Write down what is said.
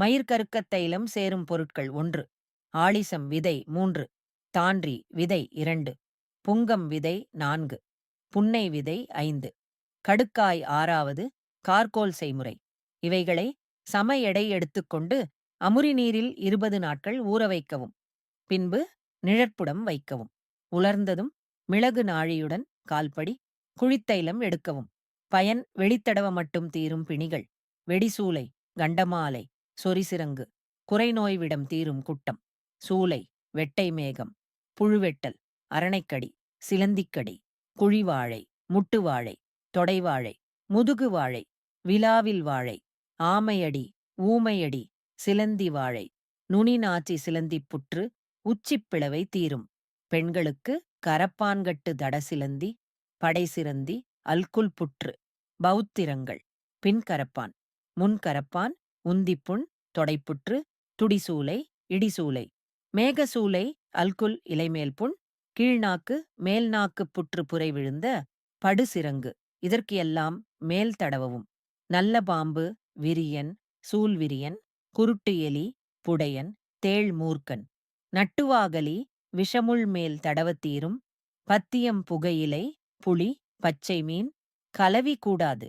மயிர்கருக்கத் தைலம் சேரும் பொருட்கள் ஒன்று. ஆளிசம் விதை மூன்று. தான்றி விதை இரண்டு. புங்கம் விதை நான்கு. புன்னை விதை ஐந்து. கடுக்காய் ஆறாவது. கார்கோல் செய்முறை. இவைகளை சம எடை எடுத்துக்கொண்டு அமுரி நீரில் இருபது நாட்கள் ஊற வைக்கவும். பின்பு நிழற்புடம் வைக்கவும். உலர்ந்ததும் மிளகு நாழியுடன் கால்படி குழித்தைலம் எடுக்கவும். பயன் வெளித்தடவ மட்டும் தீரும் பிணிகள். வெடிசூலை கண்டமாலை. சொரிசிரங்கு குறைநோய்விடம் தீரும் குட்டம் சூலை வெட்டை மேகம் புழுவெட்டல் அரணைக்கடி சிலந்திக்கடி குழிவாழை முட்டுவாழை தொடைவாழை முதுகு வாழை விலாவில் வாழை ஆமையடி ஊமையடி சிலந்தி வாழை நுனி நாச்சி சிலந்திப் புற்று உச்சிப்பிளவை தீரும். பெண்களுக்கு கரப்பான்கட்டு தடசிலந்தி படைசிலந்தி அல்குல் புற்று பௌத்திரங்கள் பின்கரப்பான் முன்கரப்பான் உந்திப்புண் தொடைப்புற்று துடிசூலை இடிசூலை. மேகசூலை அல்குல் இலைமேல் புண் கீழ்நாக்கு மேல்நாக்கு புற்று புரை விழுந்த படுசிரங்கு இதற்கு எல்லாம் மேல் தடவவும். நல்ல பாம்பு விரியன் சூல்விரியன் குருட்டு எலி புடையன் தேள் மூர்க்கன். நட்டுவாகலி விஷமுள் மேல் தடவத்தீரும் பத்தியம் புகையிலை புளி பச்சை மீன் கலவி கூடாது.